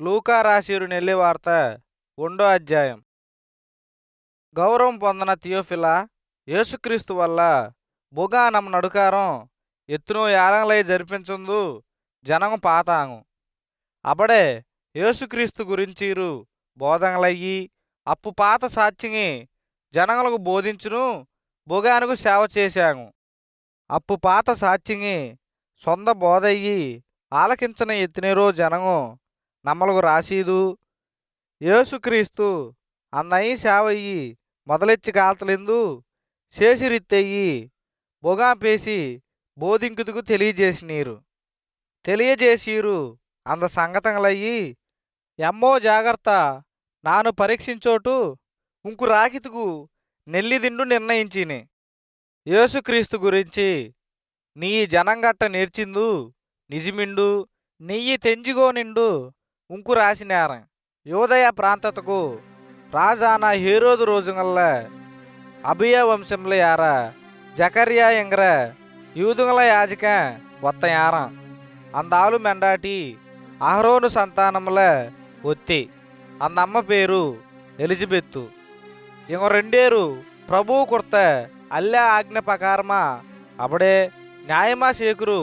లూకా రాశిరు నెల్లి వార్త ఉండో అధ్యాయం. గౌరవం పొందిన థియోఫిలా యేసుక్రీస్తు వల్ల బుగానం నడుకారం ఎత్తునో యాలంలై జరిపించుందు జనం పాతాము అబడే యేసుక్రీస్తు గురించిరు బోధనలయ్యి అప్పు పాత సాక్షిని జనములకు బోధించును బుగానుకు సేవ చేశాము. అప్పు పాత సాక్షిని సొంత బోధయ్యి ఆలకించని ఎత్తినరో జనము నమ్మలకు రాసీదు. యేసుక్రీస్తు అన్నయి సేవయ్యి మొదలెచ్చి కాల్తలెందు శేషిరిత్తెయ్యి బొగా పేసి బోధింకుతుకు తెలియజేసినీరు. తెలియజేసిరు. అంద సంగతంలయ్యి ఎమ్మో జాగ్రత్త నాను పరీక్షించోటు ఉంకు రాకితుకు నెల్లిదిండు నిర్ణయించిని. యేసుక్రీస్తు గురించి నీ జనంగట్ట నేర్చిందు నిజమిండు నెయ్యి తెంజిగోనిండు ఉంకు రాసినార. యోదయ ప్రాంతతకు రాజాన హేరోదు రోజుగల్ల అభియ వంశంలో యార జకర్యా ఎంగర యూదుగల యాజక ఒత్త యార అందాలు మెండాటి అహరోను సంతానముల ఒత్తి. అందమ్మ పేరు ఎలిజబెత్తు ఇవ రెండేరు ప్రభువు కుర్త అల్లె ఆజ్ఞ ప్రకారమా అప్పుడే న్యాయమా శేకురు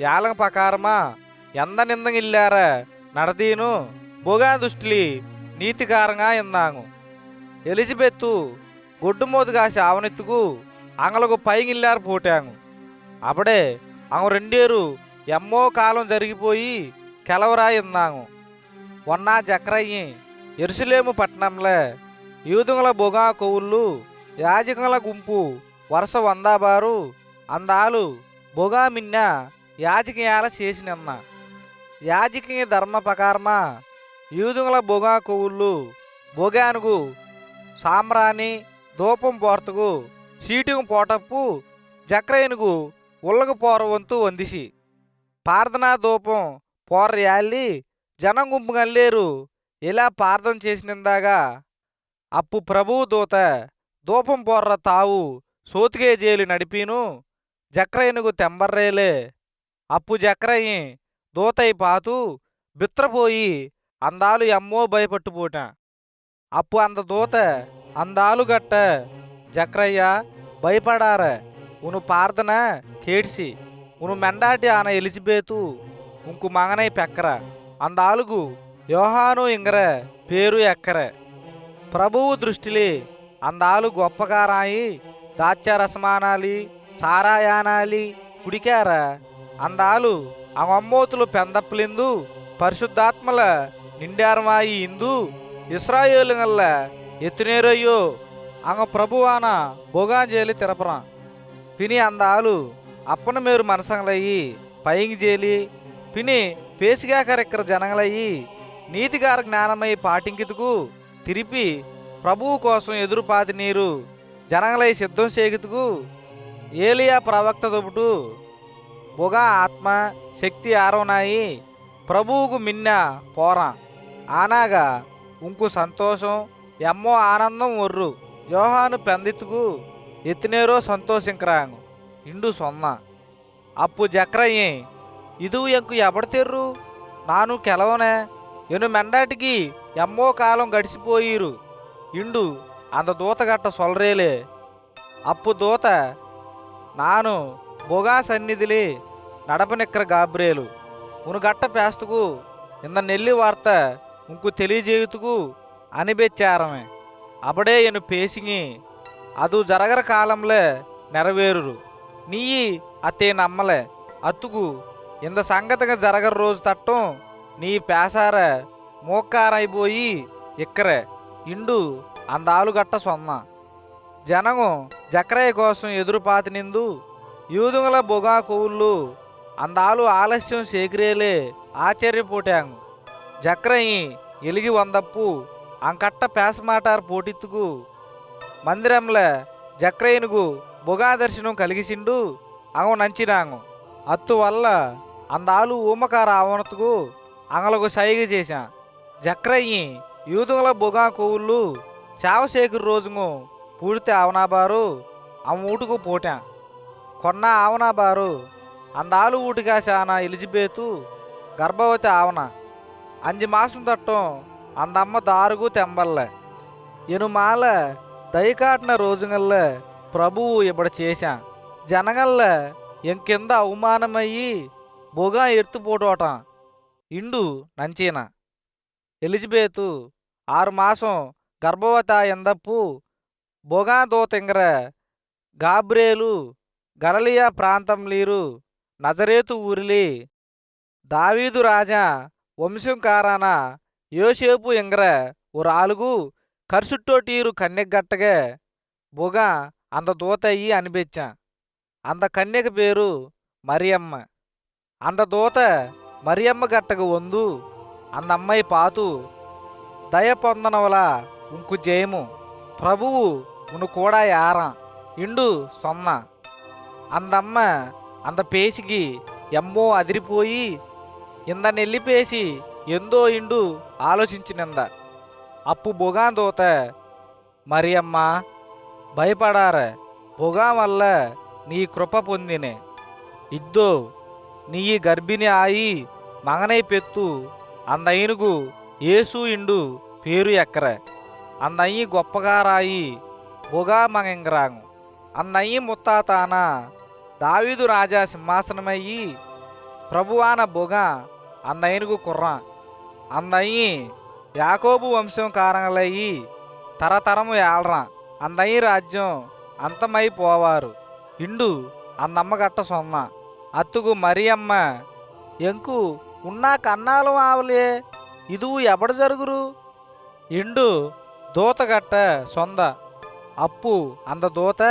యాలం ప్రకారమా ఎంద నిందంగా ఇల్లారా బొగా దుష్టిలి నీతికారంగా ఇందాము ఎలిజబెత్తు గొడ్డుమోతు కాసి ఆవనెత్తుకు అంగలకు పైగిల్లారు పోటాము అప్పుడే అంగ రెండేరు ఎమ్మో కాలం జరిగిపోయి కెలవరా ఇందాము ఒన్నా జక్రయ్యి ఎరుసలేము పట్టణంలో యూదుల బొగా కొవ్వుళ్ళు యాజకుల గుంపు వరుస వందాబారు అందాలు బొగా మిన్న యాజకీయాల చేసినన్నా. యాజకీయ ధర్మ ప్రకారమ? యూదుల బొగా కొవ్వుళ్ళు బొగానుగు సామ్రాణి ధూపం పోర్తకు సీటుకు పోటప్పు జక్రయనుగు ఉల్లగ పోరవంతు వందిసి. ప్రార్థనా ధూపం పోర జనం గుంపు గల్లేరు ఇలా ప్రార్థన చేసినందాగా. అప్పు ప్రభువు దూత ధూపం పోర్ర తావు సోతికే జైలు నడిపిను జక్రయనుగు తెంబర్రేలే. అప్పు జక్రయ్యి దూతై పాతు బిత్రపోయి అందాలు ఎమ్మో భయపట్టుపోట. అప్పు అంద దూత అందాలు గట్ట జక్రయ్య భయపడార. ఉను ప్రార్థన కేడ్సి ఉను మెండాటి ఆన ఎలిజిబేతు ఉంకు మగనై పెక్కర. అందాలుగు యోహాను ఇంగర పేరు ఎక్కర. ప్రభువు దృష్టిలి అందాలు గొప్పగారాయి దాచ్యరసమానాలి సారాయానాలి కుడికార. అందాలు అమ్మోతులు పెందప్పలిందు పరిశుద్ధాత్మల నిండారమాయి ఇందు ఇస్రాయేలు గల్ల ఎత్తునేరయ్యో అంగ ప్రభువాన బొగాంజేలి తిరపరా. పిని అందాలు అప్పన మేరు మనసంగలయ్యి పైంగి జేలి పిని పేసిగాకరెక్కర జనంగలయ్యి నీతిగార జ్ఞానమై పాటింకితుకు తిరిపి ప్రభువు కోసం ఎదురుపాతి నీరు జనంగలై సిద్ధం చేగితుకు ఏలియా ప్రవక్త దొబుటు బొగా ఆత్మ శక్తి ఆరోనాయి. ప్రభువుకు మిన్న పోరా. ఆనాగా ఉంకు సంతోషం ఎమ్మో ఆనందం ఒర్రు. యోహాను పెందిత్తుకు ఎత్తినేరో సంతోషింకరాంగు ఇండు సొన్న. అప్పు జక్రయ్యి ఇది ఎంకు ఎవడతెర్రు నాను కెలవనే. ఎను మెండాటికి ఎమ్మో కాలం గడిచిపోయిరు ఇండు అంత దూతగట్ట సొలరేలే. అప్పు దూత నాను బొగా సన్నిధిలే. నడపనిక్కర గాబ్రేలు ఉనుగట్ట పేస్తుకు ఇంద నెల్లి వార్త ఉంకు తెలియజేయుతుకు అనిబెచ్చారమే. అబడే ఎను పేసింగి అదు జరగర కాలంలో నెరవేరురు. నీయి అతే నమ్మలే. అత్తుకు ఇంద సంగతిగా జరగర రోజు తట్టం నీ పేసార మోక్కారైపోయి ఇక్కరే. ఇండు అందాలు గట్ట సొన్న జనము జక్రయ్య కోసం ఎదురుపాతి నిందు యూదుగల బొగా కొవ్వుళ్ళు అందాలు ఆలస్యం సేకరేలే ఆశ్చర్యపోటాంగు జక్రయ్యి ఎలిగి వందప్పు అంకట్ట పేసమాటారు పోటిత్తుకు. మందిరంలో జక్రయ్యనుకు బొగా దర్శనం కలిగిసిండు అంగ నంచినాంగు అత్తు వల్ల అందాలు ఊమకార ఆవనతుకు అంగలకు సైగ చేశా. జక్రయ్యి యూదుల బొగా కొవ్వుళ్ళు శావశేఖర్ రోజును పూడితే ఆవనాబారు ఆ ఊటుకు పోటా. కొన్న ఆవనాబారు అందాలు ఊటికాశాన ఎలిజబెతు గర్భవతి ఆవన. అంజి మాసం తట్టం అందమ్మ దారుగు తెంబల్లే. ఎనుమాల దయకాటిన రోజుగల్ల ప్రభువు ఇప్పుడు చేశా. జనగల్ల ఎంకింద అవమానమయ్యి బొగా ఎత్తుపోటోట ఇండు నంచిన. ఎలిజబెతు ఆరు మాసం గర్భవత ఎందప్పు బొగా దోతింగర గాబ్రేలు గలలియా ప్రాంతం లీరు నజరేతు ఊరిలి దావీదు రాజా వంశం కారాన యోసేపు ఇంగర ఓ రాలుగు కరుసుట్టోటీరు కన్నెగట్టగే బుగ అంద దూతయ్యి అనిపించా అంద కన్యక పేరు మరియమ్మ. అంద దూత మరియమ్మ గట్టకు వందు అందమ్మాయి పాతు దయ పొందనవల ఉంకు జయము. ప్రభువు ఉను కూడా యారం. ఇండు సొన్న అందమ్మ అంత పేసికి ఎమ్మో అదిరిపోయి ఇంద నెల్లిపేసి ఎందో ఇండు ఆలోచించినంద. అప్పు బొగాన్ దోత మరియమ్మ భయపడార బొగా వల్ల నీ కృప పొందినే. ఇద్దో నీ గర్భిణి ఆయి మగనై పెత్తు అందయినుగు ఏసు ఇండు పేరు ఎక్కర. అందయ్యి గొప్పగా రాయి బొగా మగంగరాంగు అన్నయ్యి ముత్తాతానా దావీదు రాజా సింహాసనమయ్యి ప్రభువాన బొగ అందయినుగు కుర్ర. అందయ్యి యాకోబు వంశం కారణలయ్యి తరతరము ఏళ్రా అందయ్యి రాజ్యం అంతమైపోవారు ఇండు అందమ్మగట్ట సొన్న అత్తుగు మరియమ్మ ఎంకు ఉన్నా కన్నాలు ఆవలే? ఇదు ఎబడ జరుగురు? ఇండు దూతగట్ట సొంద. అప్పు అంద దూత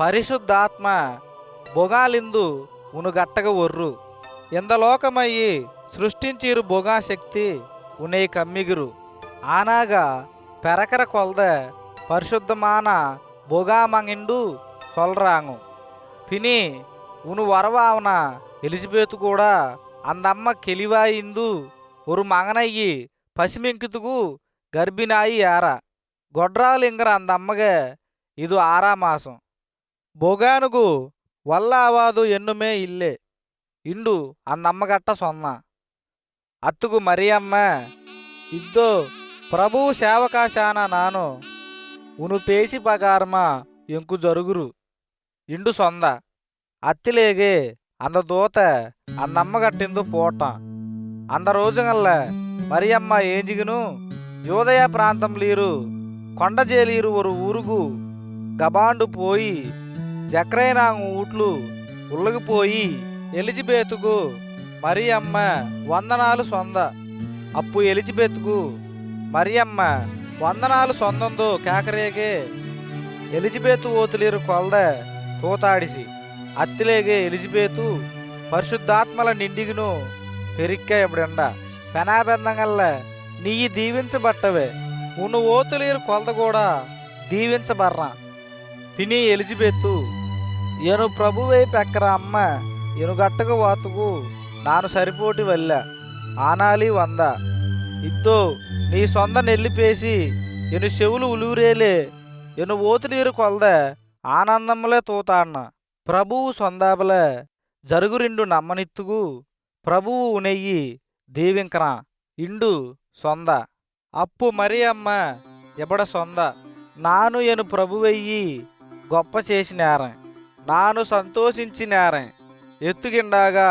పరిశుద్ధాత్మ బొగాలిందు ఉనుగట్టగ ఒర్రు. ఎందలోకమయ్యి బొగా శక్తి ఉనే కమ్మిగురు. ఆనాగా పెరకర కొల్ద పరిశుద్ధమాన బొగామంగిండు సొల్రాంగు. పిని ఉను వరవావన ఎలిజబెత్ కూడా అందమ్మ కెలివాయిందు ఒరు మంగనయ్యి పసిమింకితుకు గర్భినాయి ఆరా గొడ్రాలింగర అందమ్మగే ఇదు ఆరా మాసం. மாசம் బొగానుగు వల్ల ఆవాదు ఎన్నుమే ఇల్లే. ఇండు అందమ్మగట్ట సొన్న. అత్తుగు మరియమ్మ ఇద్దో ప్రభువు సేవకాశాన నాను. ఉను పేసి పగారమా ఎంకు జరుగురు. ఇండు సొంద. అత్తిలేగే అంద దూత అందమ్మగట్టిందు పోటం. అంద రోజుగల్ల మరియమ్మ ఏంజిగును? యోదయ ప్రాంతం లీరు కొండజేలీరు ఒక ఊరుగు గబాండు పోయి జక్రైనాంగు ఊట్లు ఉల్లగిపోయి ఎలిజబెతుకు మరియమ్మ వందనాలు సొంద. అప్పు ఎలిజబెత్కు మరియమ్మ వందనాలు సొందందు కేకరేగే. ఎలిజబెతు ఓతులేరు కొల్ద తూతాడిసి. అత్తిలేగే ఎలిజబెతు పరిశుద్ధాత్మల నిండిగును పెరిక్క ఇప్పుడెండ పెనాబెందంగల్ల నీయి దీవించబట్టవే. ఉను ఓతులేరు కొలత కూడా దీవించబర్రా. పిని ఎలిజబెత్తు ఎను ప్రభువై పెక్కర అమ్మ? ఎనుగట్టకు వాతుకు. నాను సరిపోటి వల్ల ఆనాలి వంద. ఇద్దో నీ సొంత నెల్లిపేసి ఎను చెవులు ఉలూరేలే. ఎను ఓతులీరు కొలద. ఆనందములే తూతాన్న. ప్రభువు సొందాబలే. జరుగురిండు నమ్మనిత్తుకు. ప్రభువు నెయ్యి దీవింకరా ఇండు సొంద. అప్పు మరి అమ్మ? ఎబడ సొంద. నాను ఎను ప్రభువెయ్యి గొప్ప చేసినారం నాను సంతోషించినారం ఎత్తుగిండాగా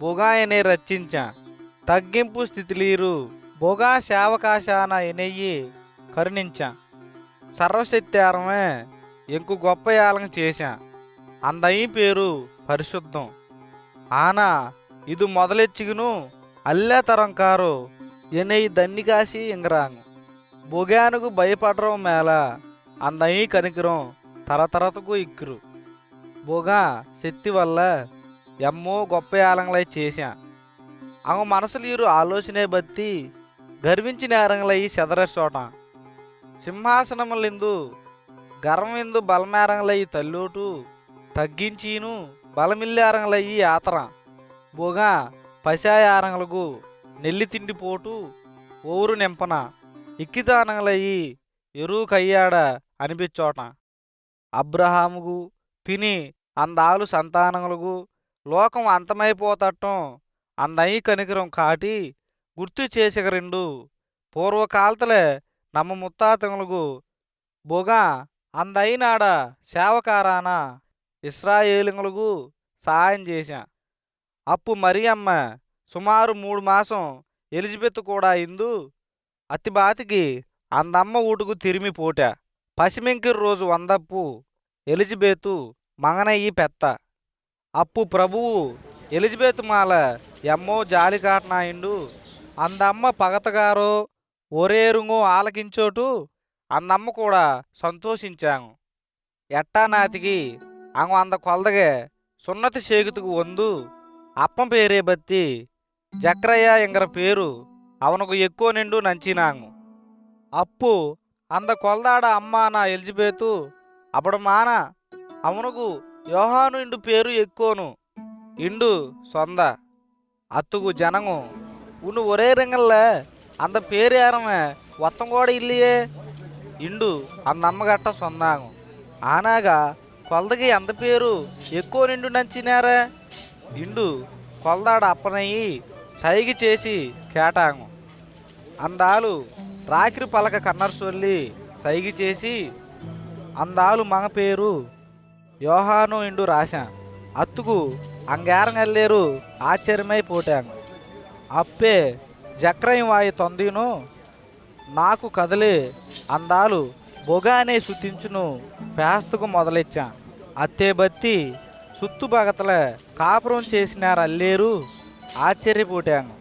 బొగాయనే రచించా తగ్గింపు స్థితిలీరు బొగా సేవకాశాన ఎనెయ్యి కరుణించా సర్వశక్త్యారమే ఎంకు గొప్ప యాలం చేశా అందయి పేరు పరిశుద్ధం ఆనా ಇದು ಮೊದಲೆಚ್ಚಿಗನು ಅಲ್ಲೇ ತರಂಕಾರು ಎನೈ ದನ್ನಿಕಾಸಿ ಇಂಗ್ರಾಂಗ್ బొగానుకు భయపడరం మేళ అందయి కనికిరం తరతరతకు ఇక్కురు బోగా శక్తి వల్ల ఎమ్మో గొప్ప యాలంగలై చేశా. అవ మనసులీరు ఆలోచనే బత్తి గర్వించిన నేరంగలై చెదరచోట సింహాసనములిందు గర్వమిందు బలమేరంగలై తల్లోటు తగ్గించీను బలమిల్లారంగలయ్యి ఆతర బోగా పశాయారంగలకు నెల్లి తిండిపోటు ఓరు నింపన ఇక్కితానంగలయ్యి ఎరువు కయ్యాడ అనిపించోట. అబ్రహాముకు పిని అందాలు సంతానములకు లోకం అంతమైపోతటం అందయి కనికరం కాటి గుర్తు చేసగరిండు. పూర్వకాలతలే నమ్మ ముత్తాతములకు బొగా అందయినాడ సేవకారాన ఇస్రాయేలులకు సహాయం చేశా. అప్పు మరియమ్మ సుమారు మూడు మాసం ఎలిజబెత్ కూడా ఇందు అతిబాతికి అందమ్మ ఊటుకు తిరిమి పోటా. పసిమింకి రోజు వందప్పు ఎలిజబేతు మంగనయ్యి పెత్త అప్పు ప్రభువు ఎలిజబెత్ మాల ఎమ్మో జాలి కాటనాయుండు అందమ్మ పగతగారో ఒరేరుంగో ఆలకించోటు అందమ్మ కూడా సంతోషించాము. ఎట్టా నాతికి అంద కొలదగే సున్నతి చేగుతుకు వందు అప్పం పేరే బత్తి జక్రయ్య ఎంగర పేరు అవనకు ఎక్కువ నిండు నంచినాంగు అప్పు అంద కొలదాడ అమ్మ నా ఎలిజబెతు అప్పుడు మాన అవునుకు యోహాను ఇండు పేరు ఎక్కువను ఇండు సొంద అత్తుకు జనము. ఉన్ను ఒరే రింగల్ల అంత పేరు ఏరమే ఒత్తం కూడా ఇల్లియే. ఇండు అంద సొందాము. ఆనాగా కొలదకి ఎంత పేరు ఎక్కువ నిండు నంచినారా. ఇండు కొలదాడ అప్పనయ్యి సైగి చేసి కేటాము. అందాలు రాకిరి పలక కన్నర్సొల్లి సైగి చేసి అందాలు మగ పేరు యోహాను ఇండు రాశా అత్తుకు అంగేరం వెళ్ళేరు ఆశ్చర్యమై పోటాం అప్పే జక్రయం వాయి తొందీను నాకు కదలి అందాలు బొగానే శుతించును పేస్తకు మొదలెచ్చా. అత్తే బత్తి సుత్తుబగతల కాపురం చేసినారు అల్లేరు ఆశ్చర్యపోటాంగు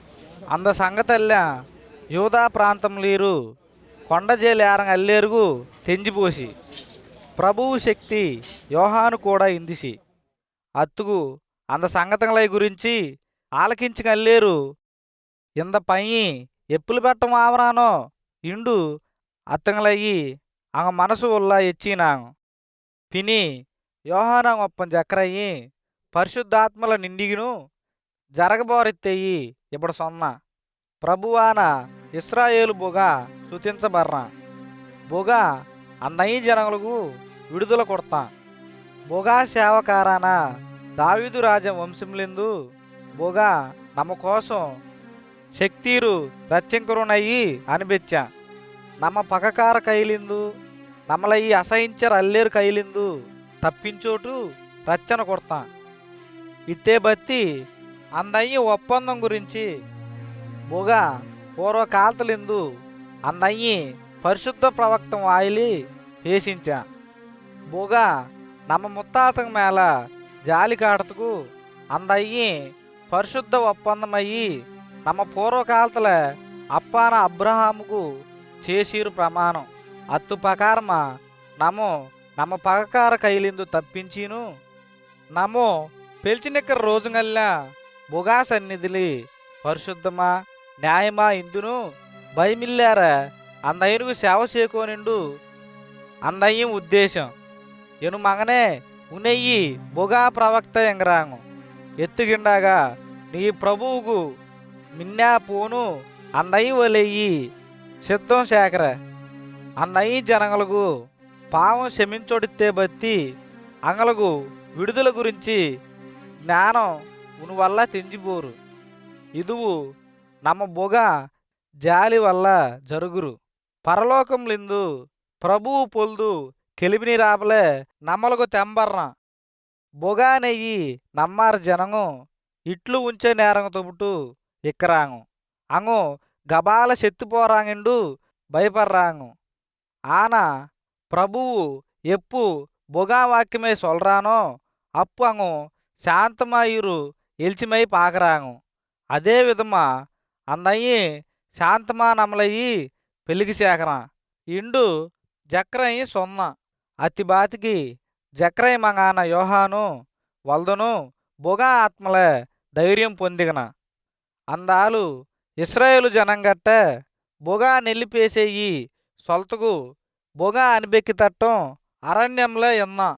అంద సంగతల్లా యూదా ప్రాంతం లేరు కొండజేలేరంగ అల్లేరుగు తెంజిపోసి ప్రభువు శక్తి యోహాను కూడా ఇందిసి. అత్తుకు అంద సంగతంలై గురించి ఆలకించి కల్లేరు. ఇంద పయ్యి ఎప్పులు పెట్టం ఆవరానో ఇండు అత్తంగలయ్యి అంగ మనసు ఉల్లా ఎచ్చినాంగు పిని యోహానం ఒప్పం జక్రయ్యి పరిశుద్ధాత్మల నిండిగిను జరగబోరెత్తేయి ఇప్పుడు సొన్న. ప్రభువాన ఇస్రాయేలు బుగ శుతించబర్రా. బుగ అన్నయ్య జనములకు విడుదల కొడతా. బొగా సేవకారాన దావిదు రాజ వంశములందు బొగా నమ్మ కోసం శక్తీరు రచ్చింకురునయ్యి అనిపించా నమ్మ పగకార కైలిందు నమ్మల ఈ అల్లేరు కైలిందు తప్పించోటు రచ్చన కొడతా. ఇట్టే బత్తి అందయ్యి ఒప్పందం గురించి బొగా పూర్వకాలతలిందు అందయ్యి పరిశుద్ధ ప్రవక్తం ఆయిలి వేసించా. బొగా నమ్మ ముత్తాతం మేళ జాలి కాడతకు అందయ్యి పరిశుద్ధ ఒప్పందమయ్యి నమ్మ పూర్వకాలతల అప్పాన అబ్రహాముకు చేసిరు ప్రమాణం. అత్తు ప్రకారమా నమో నమ్మ పగకార కైలిందు తప్పించిను. నమో పెల్చినిక్కర రోజుగల్లా బుగా సన్నిధిలి పరిశుద్ధమా న్యాయమా ఇందును భయమిల్లారా అందయ్యనుకు సేవ చేకోనిండు అందయ్యం ఉద్దేశం. ఎను మగనే ఉనెయ్యి బొగా ప్రవక్త ఎంగరాంగు ఎత్తుగిండాగా నీ ప్రభువుకు మిన్నా పోను అందయ్య వలెయ్యి సిద్ధం శేఖర అన్నయ్య జనగలకు పావం క్షమించొడితే బత్తి అంగలకు విడుదల గురించి జ్ఞానం ఉను వల్ల తెంజిపోరు ఇదువు నమ్మ బొగ జాలి వల్ల జరుగురు పరలోకంలిందు ప్రభువు పొల్దు కెలిపినీ రాపలే నమ్మలకు తెంబర్రా. బొగా నెయ్యి నమ్మారు జనము ఇట్లు ఉంచే నేరంగ తొబుటు ఇక్కరాంగు. అంగు గబాల సెత్తుపోరాంగిండు భయపడ్రాంగు ఆన ప్రభువు ఎప్పు బొగావాక్యమే సొల్రానో అప్పు అంగు శాంతమాయురు ఎల్చిమై పాకరాంగు. అదే విధమా అన్నయ్యి శాంతమా నమలయ్యి పెలిగి సేకరా ఇండు జక్రయ్యి సొన్నా. అతి బాతికి జక్రై మగాన యోహాను వల్దను బొగా ఆత్మలే ధైర్యం పొందిగన. అందాలు ఇస్రాయేలు జనంగట్ట బొగా నిలిపేసేయి సొల్తకు బొగా అనిబెక్కి తట్టం అరణ్యంలో ఎన్నా.